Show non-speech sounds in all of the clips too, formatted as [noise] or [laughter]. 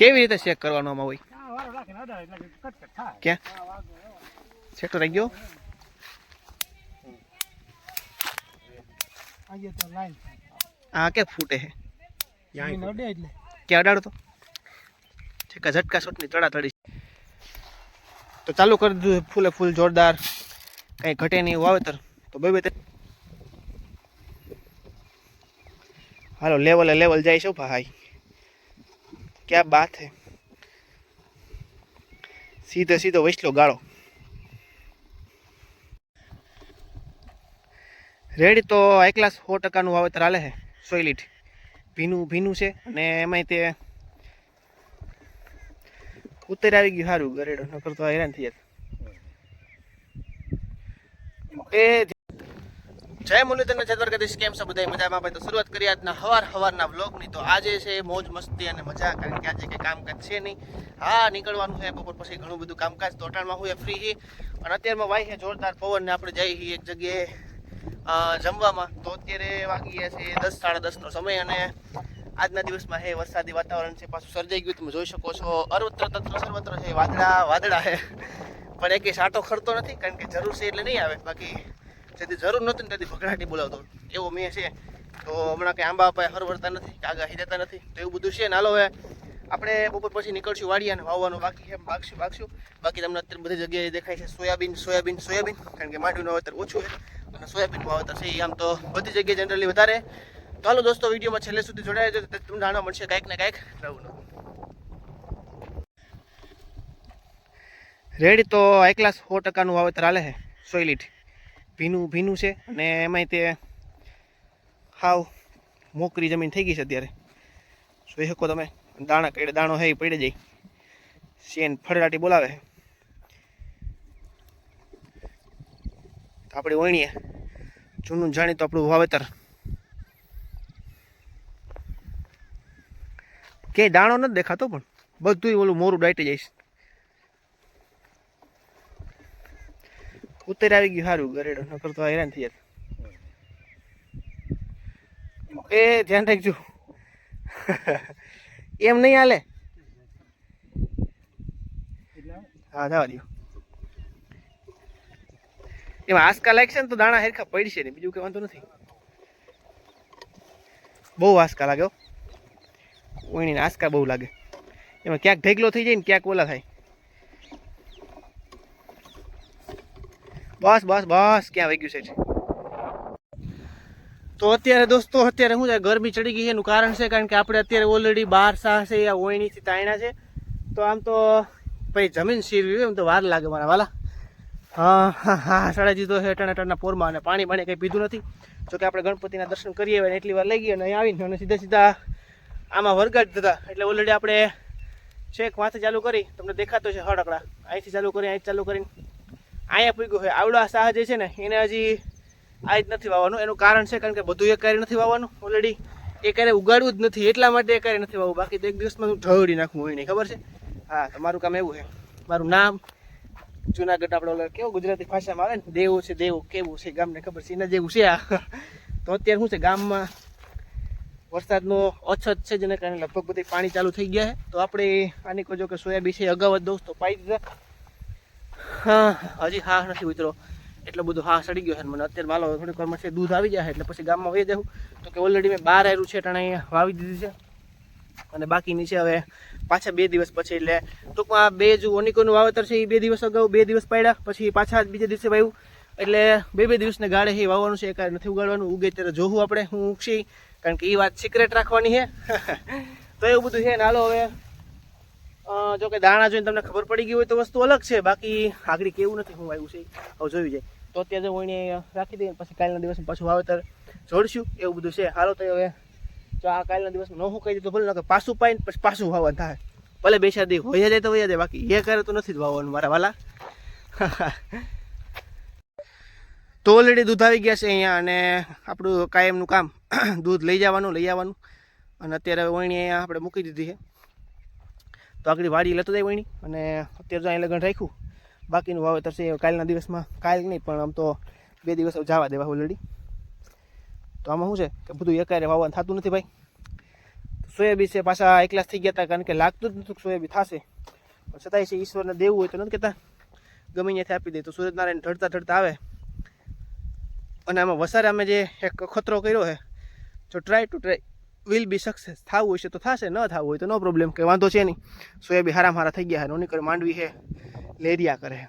કેવી રીતે ચેક કરવાનો આમાં હોય આ વારો રાખીને અડાડે એટલે કટકટ થાય. ક્યાં? ચેક તો થઈ ગયો આ કે ફૂટે હે ક્યાં કે અડાડો તો? ઠીકા ઝટકા શોટની તડા તડી તો ચાલુ કરી દીધું ફૂલે ફૂલ જોરદાર. કંઈ ઘટે નહીં વાવેતર. તો બે બે હાલો લેવલે લેવલ જાય છે ભાઈ. ક્યાં બાત હે? સીધે સીધો વૈસલો ગાળો. રેડી તો એકલા સો ટકાનું વાવેતર હાલે છે સોયલીટ ભીનું ભીનું છે અને એમાંય તે ઉત્તર આવી ગયું સારું ગરેડો નકર તો હેરાન થઈ જાય એ જય મુરલીધર જય દ્વારકાધીશ કેમ છે બધા મજામાં? ભાઈ, તો શરૂઆત કરી આજના હવાર હવારના વ્લોગની. તો આજે છે મોજ મસ્તી અને મજા, કારણ કે આજે કંઈ કામકાજ છે નહીં. હા, નીકળવાનું છે, બપોર પછી ઘણું બધું કામકાજ. તો અટાણમાં હું ફ્રી હી. અને અત્યારમાં વાય છે જોરદાર પવન ને આપણે જઈ છીએ એક જગ્યાએ જમવામાં. તો અત્યારે વાગી ગયા છે દસ, સાડા દસનો સમય અને આજના દિવસમાં હે વરસાદી વાતાવરણ છે, પાછું સર્જાઈ ગયું, તમે જોઈ શકો છો. અર્વત્ર તંત્ર સર્વત્ર છે, વાદળા વાદળા છે. પણ એકે સાટો ખરતો નથી, કારણ કે જરૂર છે એટલે નહીં આવે. બાકી જેથી જરૂર નહોતી ને તેથી ભગડાટી બોલાવતો. એવો મેં છે. તો હમણાં કંઈ આંબા અપાય હરવરતા નથી કે આગાહી દેતા નથી, તો એવું બધું છે. ને હાલો હવે આપણે બપોર પછી નીકળશું વાડિયા અને વાવવાનું બાકી છે. બાગશું બાગશું બાકી તમને અત્યારે બધી જગ્યાએ દેખાય છે સોયાબીન સોયાબીન સોયાબીન, કારણ કે માંડવીનું વાવેતર ઓછું છે અને સોયાબીન વાવેતર છે એ આમ તો બધી જગ્યાએ જનરલી વધારે. તો હાલો દોસ્તો, વિડીયોમાં છેલ્લે સુધી જોડાયા જો તમને જાણવા મળશે કાંઈક ને કાંઈક નવું નવું. રેડી તો એક ક્લાસ સો ટકાનું વાવેતર હાલે છે. સોયલીટ ભીનું ભીનું છે અને એમાંય તે હાવ મોકરી જમીન થઈ ગઈ છે અત્યારે. જોઈ શકો તમે, દાણા કઈ દાણો હે પડી જાય. શેન ફળડાટી બોલાવે આપણે વણીએ. જૂનું જાણીતું આપણું વાવેતર. કે દાણો નથી દેખાતો પણ બધું ઓલું મોરું દાટી જઈશ ઉત્તર આવી ગયું સારું ગરેડો નકર તો હેરાન થઈ જતા એ ધ્યાન રાખજો. એમ નહીં હાલે? હા, જવા દો એમાં આસકા લાગશે ને તો દાણા હેરખા પડશે ને બીજું કઈ વાંધો નથી. બહુ આસકા લાગે હો. ઓણીને આસકા બહુ લાગે. એમાં ક્યાંક ઢેકલો થઈ જાય ને ક્યાંક ઓલા થાય. બસ બસ બસ, ક્યાં વહી ગયું છે તો અત્યારે દોસ્તો, અત્યારે શું છે ગરમી ચડી ગઈ એનું કારણ છે કારણ કે આપણે અત્યારે ઓલરેડી બાર સાહ છે યા ઓયણીથી તાયણા છે. તો આમ તો, ભાઈ, જમીન શીરવી હોય એમ તો વાર લાગે મારા વાલા. હા હા હા સડાજી તો છે ટણા ટણા પોરમાં અને પાણી પાણી કંઈ પીધું નથી. જોકે આપણે ગણપતિના દર્શન કરીએ હોય ને એટલી વાર લઈ ગઈ અને આવીને અને સીધા સીધા આમાં વરગાડ દીધા. એટલે ઓલરેડી આપણે છેક વાંચે ચાલુ કરી. તમને દેખાતો છે હડકડા. અહીંથી ચાલુ કરી અહીં ચાલુ કરીને. અહીંયા પૂગ્યું હોય. આવડા સાહ જે છે ને, એને હજી આ જ નથી વાવવાનું. એનું કારણ છે કારણ કે બધું એક નથી વાવવાનું. ઓલરેડી એ ક્યારે ઉગાડવું જ નથી. એટલા માટે એ નથી વાવવું. બાકી તો એક દિવસમાં હું ઢળી નાખું હોય નહીં. ખબર છે? હા તમારું કામ એવું છે. મારું નામ જુનાગઢ આપણે કેવું ગુજરાતી ભાષામાં આવે ને? દેવું છે, દેવું કેવું છે ગામને ખબર છે? એના જેવું છે આ. [laughs] તો અત્યારે શું છે? ગામમાં વરસાદનો અછત છે જેને કારણે લગભગ બધી પાણી ચાલુ થઈ ગયા છે. તો આપણે આની કહો કે સોયાબીન છે અગાઉ જ દોસ્તો પાઈ દીધા. હજી હા નથી ઉતરો એટલો બધો હા સડી ગયો છે મને. અત્યારે માલો થોડીક વારમાં છે દૂધ આવી જાય એટલે પછી ગામમાં વહી જવું તો કે ઓલરેડી મેં બહાર આવ્યું છે ટાણે વાવી દીધી છે. અને બાકીની છે હવે પાછા બે દિવસ પછી, એટલે ટૂંકમાં બે જ ઓનિકોનું વાવેતર છે, એ બે દિવસ અગાઉ બે દિવસ પડ્યા, પછી પાછા બીજે દિવસે વાવ્યું. એટલે બે બે દિવસને ગાળે એ વાવવાનું છે એકારે નથી ઉગાડવાનું. ઉગે ત્યારે જોવું આપણે, હું ઉગશી. કારણ કે એ વાત સિક્રેટ રાખવાની છે. [laughs] તો એવું બધું છે ને, હાલો હવે જો કે દાણા જોઈને તમને ખબર પડી ગઈ હોય તો વસ્તુ અલગ છે. બાકી આગળ કેવું નથી, હું આવ્યું છે. હવે જોયું જાય તો અત્યારે હું એને રાખી દઈએ, પછી કાલના દિવસ પાછું વાવેતર જોડશું. એવું બધું છે. હાલો તો હવે જો આ કાલના દિવસમાં ન હું કહી દીધું ભલે, નકર પાછું પાઈને પછી પાછું વાવવાનું થાય. ભલે બે ચાર દી હોય જાય તો હોય જાય બાકી એ કરે તો નથી જ વાવવાનું મારા વાલા. [laughs] તો ઓલરેડી દૂધ આવી ગયા છે અહીંયા અને આપણું કાયમનું કામ, દૂધ લઈ જવાનું, લઈ આવવાનું. અને અત્યારે વણી અહીંયા આપણે મૂકી દીધી છે. તો આગળ વાડી લેતો જાય વણી અને અત્યારે જો અહીં લગ્ન રાખ્યું, બાકીનું વાવેતર છે કાલના દિવસમાં. કાલ નહીં, પણ આમ તો બે દિવસ જવા દેવા ઓલરેડી તો આમાં શું છે કે બધું એકારે વાવવાનું થતું નથી ભાઈ. સોયાબીન છે, પાછા એકલાસ થઈ ગયા હતા, કારણ કે લાગતું જ નથી કે સોયાબીન થશે. પણ છતાંય છે, ઈશ્વરને દેવું હોય તો નથી કહેતા. ગમે ત્યાંથી આપી દે, તો સૂરજનારાયણ ઢળતા ઢળતા આવે. અને આમાં વસારે અમે જે એક ખતરો કર્યો છે, જો try to try will be success થવું છે તો થશે, ન થવું હોય તો નો પ્રોબ્લેમ કંઈ વાંધો છે નહીં. સોયાબીન હારા હારા થઈ ગયા નોની કરે માંડવી છે, લેરિયા કરે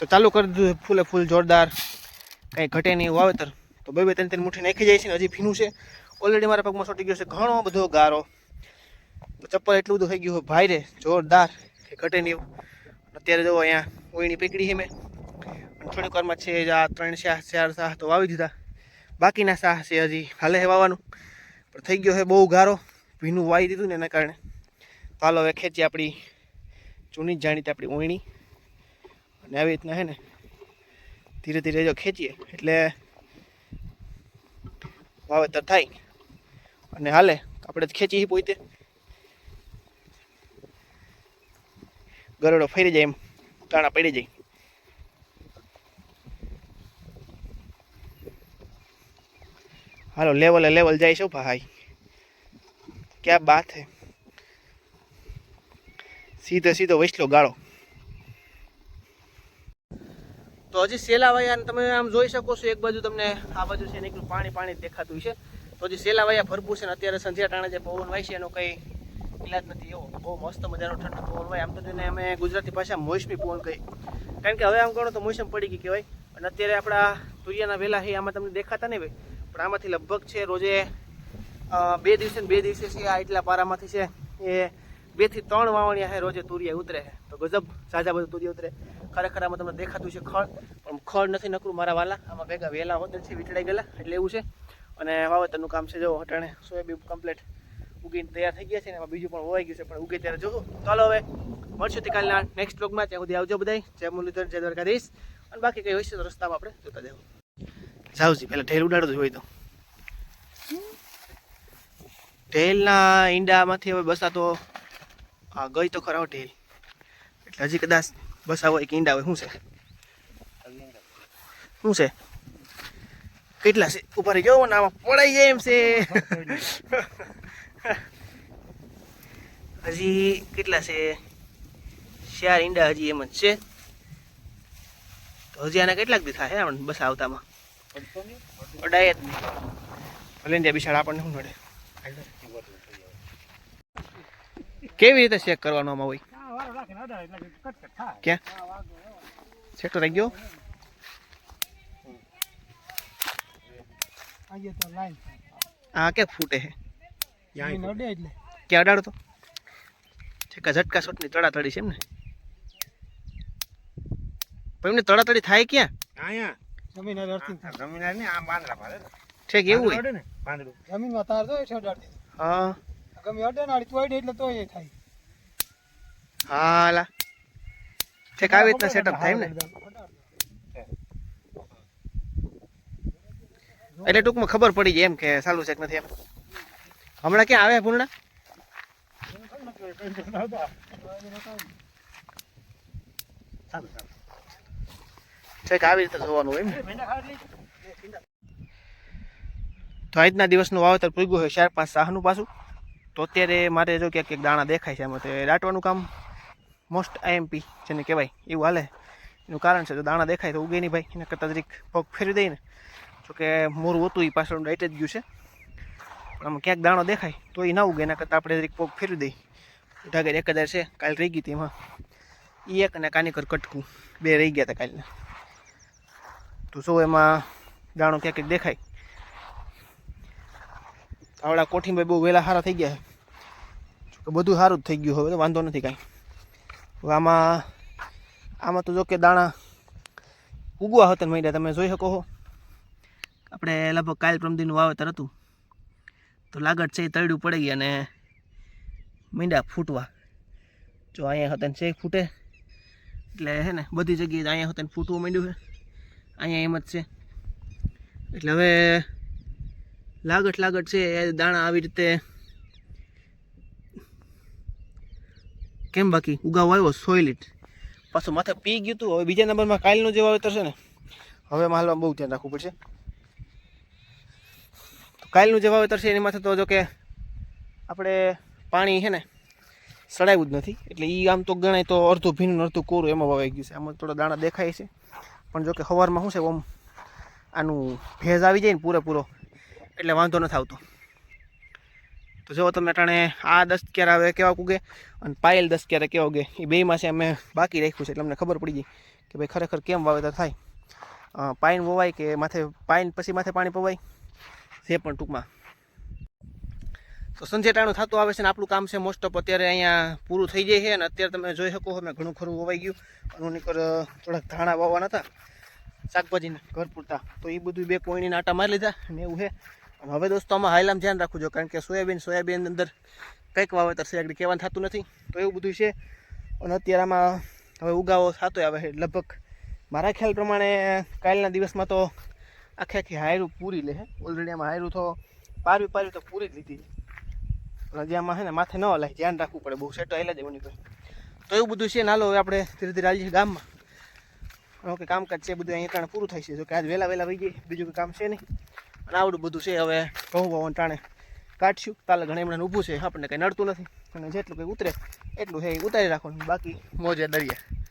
તો ચાલુ કરી દીધું ફૂલે ફૂલ જોરદાર. કંઈ ઘટે નહીં વાવેતર. તો બે બે ત્રણ ત્રણ મુઠ્ઠી નાખી જાય છે ને, હજી ભીનું છે. ઓલરેડી મારા પગમાં સોટી ગયો છે, ઘણો બધો ગારો. ચપ્પલ એટલું બધું થઈ ગયું હોય ભાઈ રે, જોરદાર. કે ઘટે નહીં અત્યારે જો અહીંયા ઓયણી પકડી છે મેં. થોડીક વારમાં છે આ ત્રણ ચાર ચાર સાહ તો વાવી દીધા. બાકીના સાહસ છે હજી હાલે છે વાવવાનું પણ થઈ ગયો છે બહુ ગારો. ભીનું વાવી દીધું ને એના કારણે. હાલો હવે ખેંચી આપણી જૂની જાણીતી આપણી ઓયણી અને આવી રીતના છે ને ધીરે ધીરે જો ખેંચીએ. એટલે વાવેતર થાય. અને હાલે, આપણે જ ખેંચી પોતે. ગરડો ફરી જાય એમ. તાણા પડી જાય. હાલો લેવલે લેવલ જાય છે ભાઈ. ક્યાં બાત હે? સીધો સીધો વૈસલો ગાળો. તો હજી સેલાવાયા તમે આમ જોઈ શકો છો, એક બાજુ તમને આ બાજુ છે ને એકલું પાણી પાણી દેખાતું છે. તો હજી સેલાવાયા ભરપૂર છે ને અત્યારે સંધ્યા ટાણે જે પવન વાય છે એનો કંઈ ઇલાજ નથી, એવો બહુ મસ્ત મજાનો ઠંડો પવન હોય આમ તો તેને અમે ગુજરાતી ભાષામાં મોસમી પવન કહી કારણ કે હવે આમ ગણો તો મોસમ પડી ગઈ કહેવાય. અને અત્યારે આપણા સૂર્યના વેલા છે, આમાં તમને દેખાતા નહીં ભાઈ પણ આમાંથી લગભગ છે રોજે બે દિવસે બે દિવસે છે આ એટલા પારામાંથી છે એ બેથી ત્રણ વાવણી છે રોજે તુરિયા ઉતરે તો ગજબ ઝાઝા બધું તુરિયા ઉતરે ખરેખર આમાં તમને દેખાતું છે ખડ પણ ખડ નથી નકરું મારા વાલા. આમાં ભેગા વેલા હોત છે વીટડાઈ ગયેલા, એટલે એવું છે. અને વાવેતરનું કામ છે, જો અટાણે સોયાબીન કમ્પ્લીટ ઉગીને તૈયાર થઈ ગયા છે એમાં બીજું પણ હોવાઈ ગયું છે, પણ ઉગે ત્યારે જોવું ચાલો હવે, મળશું કાલના નેક્સ્ટ બ્લોગમાં ત્યાં સુધી આવજો બધાય. જય મુરલીધર, જય દ્વારકાધીશ. અને બાકી કંઈ હોય છે તો રસ્તામાં આપણે જોતા જવું જાવજી પહેલાં ઢેલ ઉડાડો હોય તો. ઢેલના ઈંડામાંથી હવે બસા તો આ ગઈ તો ખરા ઢેલ એટલે હજી કદાચ બસા હોય કે ઈંડા હોય, શું છે? શું છે? કેટલા છે? ઉપર જો ને આમાં પડાઈ જાય એમ છે. હજી કેટલા છે? ચાર ઈંડા હજી એમ જ છે. તો હજી આના કેટલાક દી થાય આપણને બસ આવતામાં અડાય જ નહીં. ભલે ત્યાં બિસાડ આપણને શું નડે? કેવી રીતે ચેક કરવાનો આમાં હોય? ક્યાં? આ ચેક તો થઈ ગયો? આ કે ફૂટે છે જમીન ક્યાં અડાડો તો? ઠેકા ઝટકા શોટની તડાતડી છે એમ ને પણ એમને તડાતડી થાય ક્યાં? અહીંયા જમીન અડે થાય. જમીન ને આ પાંદડા પાડે. એવું હોય? ને પાંદડું જમીનમાં તાર તો છે હા. ગમે અડે ને આડી અડે એટલે તો એ થાય. હા લા ઠેક આવી રીતના સેટઅપ થાય ને? એટલે ટૂંકમાં ખબર પડી જાય એમ કે સારું છે કે નથી એમ. હમણાં ક્યાં આવે પૂર્ણા સારું સારું. ઠેક આવી રીતે જોવાનું હોય તો આજના દિવસનું વાવેતર પૂગ્યું હોય ચાર પાંચ સાહનું પાછું. તો અત્યારે મારે જો ક્યાંક ક્યાંક દાણા દેખાય છે એમાં તો દાટવાનું કામ મોસ્ટ આઈએમપી જેને કહેવાય, એવું હાલે. એનું કારણ છે જો દાણા દેખાય તો ઉગે નહીં ભાઈ, એના કરતાં જરીક પગ ફેરવી દઈએ ને. જોકે મોરું હતું એ પાછળ ડાઈટ જ ગયું છે. આમાં ક્યાંક દાણો દેખાય તો એ ના ઉગે, એના કરતાં આપણે જરીક પગ ફેરવી દઈએ. ઉઠાગર એક હજાર છે, કાલ રહી ગઈ હતી એમાં. એ એક અને કાનીકર કટકું. બે રહી ગયા હતા કાલના. તો શું એમાં દાણો ક્યાંક ક્યાંક દેખાય? આવડા કોઠીમાં બહુ વહેલા સારા થઈ ગયા છે. બધું સારું જ થઈ ગયું હવે, તો વાંધો નથી કાંઈ. આમાં આમાં તો જો કે દાણા ઉગવા હતા મહિના તમે જોઈ શકો છો આપણે લગભગ કાલ પ્રમદીનું વાવેતર હતું. તો લાગત છે એ તળિયું પડી ગઈ અને મીંડા ફૂટવા. જો અહીંયા હતા ને છે ફૂટે. એટલે હે ને, બધી જગ્યાએ અહીંયા હતા ફૂટવું માંડ્યું છે. અહીંયા એમ જ છે. એટલે હવે લાગટ લાગટ છે, એ દાણા આવી રીતે કેમ બાકી? ઉગાવ આવ્યો સોયલીટ પાછું માથે પી ગયું હતું હવે બીજા નંબરમાં કાલનું જે વાવેતર છે ને, હવે માલમાં બહુ ધ્યાન રાખવું પડશે. કાલનું જે વાવેતર છે, એની માથે તો જો કે આપણે પાણી છે ને સડાવ્યું જ નથી. એટલે એ આમ તો ગણાય તો અડધું ભીનું અડધું કોરું એમાં વાવાઈ ગયું છે. આમાં થોડા દાણા દેખાય છે. પણ જો કે સવારમાં શું છે, ઓમ આનું ભેજ આવી જાય ને પૂરેપૂરો, એટલે વાંધો નથી આવતો. તો જો તમે અટાણે આ દસ ક્યારે આવે કેવા ઉગે અને પાયલ દસ ક્યારે કેવા ઉગે, એ બે માસે અમે બાકી રાખ્યું છે, એટલે અમને ખબર પડી ગઈ કે ભાઈ ખરેખર કેમ વાવેતર થાય. પાઇન વવાય કે માથે પાઇન પછી માથે પાણી પવાય? જે પણ ટૂંકમાં. તો સંજેટાણું થતું આવે છે ને આપણું કામ છે મોસ્ટ ઓફ અત્યારે અહીંયા પૂરું થઈ જાય છે અને અત્યારે તમે જોઈ શકો મેં ઘણું ખરું વવાઈ ગયું. અને નીકળ થોડાક ધાણા વાવવાના હતા, શાકભાજીને, ઘર પૂરતા. તો એ બધું બે કોઈની આટા મારી લીધા ને એવું છે. અને હવે દોસ્તો, આમાં હાઈલામ ધ્યાન રાખવું જો, કારણ કે સોયાબીન સોયાબીન અંદર કંઈક વાવેતર છે, આગળ કહેવાનું થતું નથી. તો એવું બધું છે. અને અત્યારે આમાં હવે ઉગાવો થતો આવે છે, લગભગ મારા ખ્યાલ પ્રમાણે કાલના દિવસમાં તો આખે આખી હાયરું પૂરી લે ઓલરેડી આમાં હાયરું તો પારવી પારવી તો પૂરી જ લીધી આમાં છે ને માથે ન હલાય, ધ્યાન રાખવું પડે, બહુ સેટો હેલા દેવાની નીકળે તો એવું બધું છે નાલો હવે આપણે ધીરે ધીરે આવીએ ગામમાં. ઓકે કામકાજ છે બધું અહીંયા ટાણે પૂરું થાય છે. જો કે આજ વહેલા વહેલા વહી જઈએ, બીજું કોઈ કામ છે નહીં. અને આવડું બધું છે હવે ઘઉં વાવવાનું ટાણે કાઢશું. તાલે ઘણા એમણે ઊભું છે, આપણને કંઈ નડતું નથી. અને જેટલું કંઈ ઉતરે, એટલું છે એ ઉતારી રાખવાનું. બાકી મોજે દરિયા.